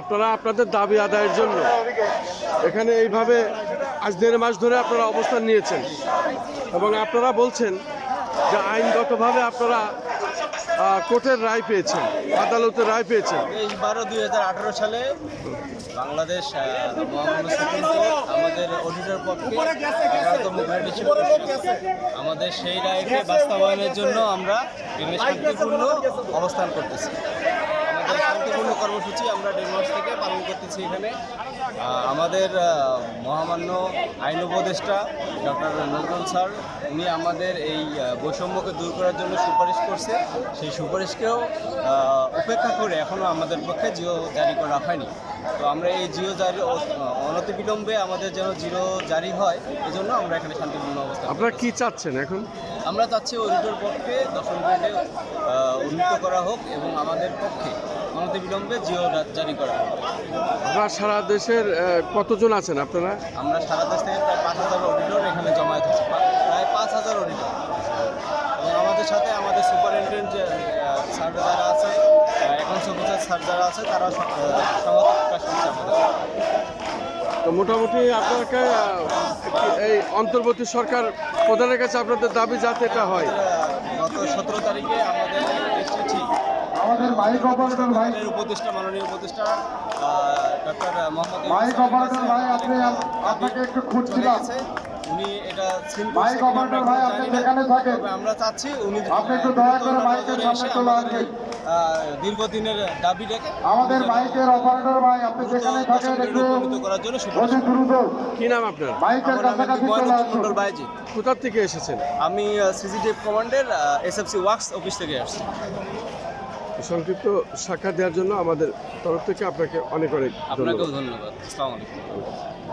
আপনারা আপনাদের দাবি আদায়ের জন্য এখানে এইভাবে আজ দেড় মাস ধরে আপনারা অবস্থান নিয়েছেন। এবং আপনারা বলছেন যে আইনগতভাবে আপনারা কোর্টের রায় পেয়েছেন, আদালতের রায় পেয়েছেন। তেইশ বারো দুই সালে বাংলাদেশ আমাদের অডিটর পক্ষে। আমাদের সেই রায়কে বাস্তবায়নের জন্য আমরা অবস্থান করতেছি। শান্তিপূর্ণ কর্মসূচি আমরা দেড় থেকে পালন করতেছি এখানে। আমাদের মহামান্য আইন উপদেষ্টা ডক্টর নজরুল স্যার উনি আমাদের এই বৈষম্যকে দূর করার জন্য সুপারিশ করছে। সেই সুপারিশকেও উপেক্ষা করে এখনও আমাদের পক্ষে জিও জারি করা হয়নি। তো আমরা এই জিও জারি অনতিবিলম্বে আমাদের যেন জিরো জারি হয় এই জন্য আমরা এখানে শান্তিপূর্ণ অবস্থা আপনারা কি চাচ্ছেন এখন? আমরা চাচ্ছি অডিটর পক্ষে দশম গ্রেডে উন্নীত করা হোক এবং আমাদের পক্ষে অনতিবিলম্বে জিও জারি করা হোক। আপনারা সারা দেশের কতজন আছেন আপনারা? আমরা সারা দেশ থেকে প্রায় পাঁচ হাজার অডিটর এখানে জমায়েত হচ্ছে প্রায় পাঁচ হাজার অডিটর। এবং আমাদের সাথে আমাদের সুপারিনটেন্ডেন্ট যে স্যার যারা আছে অ্যাকাউন্টস অফিসার স্যার যারা আছে তারা স- আহ, সংহতি প্রকাশ করছে আমাদের। তো মোটামুটি আপনাকে এই অন্তর্বর্তী সরকার প্রধানের কাছে আপনাদের দাবি যাতে এটা হয়। গত সতেরো তারিখে আমাদের ঠিক আমাদের মাইক অপারেটর ভাই। আমাদের উপদেষ্টা মাননীয় উপদেষ্টা ডক্টর মোহাম্মদ মাইক অপারেটর ভাই আপনি আপনাকে একটু খুঁজছিলাম। উনি এটা আমরা ভাই, আপনি যেখানে থাকেন, আমরা চাচ্ছি উনি আপনি একটু দয়া করে দ্রুত মাইকের সামনে চলে আমাদের আসবেন। এই, আহ, দীর্ঘদিনের দাবিটাকে আমাদের মাইকের অপারেটর ভাই আপনি যেখানে থাকেন একটু করার জন্য কি নাম আপনার? মাইকের কাছাকাছি চলে আসুন। বাইজি কোথার থেকে এসেছেন? আমি সিসিটিভ কমান্ডের এসএফসি ওয়ার্কস অফিস থেকে আসছি। সংক্ষিপ্ত সাক্ষাৎ দেওয়ার জন্য আমাদের তরফ থেকে আপনাকে অনেক অনেক আপনাকেও ধন্যবাদ। আসসালামু আলাইকুম।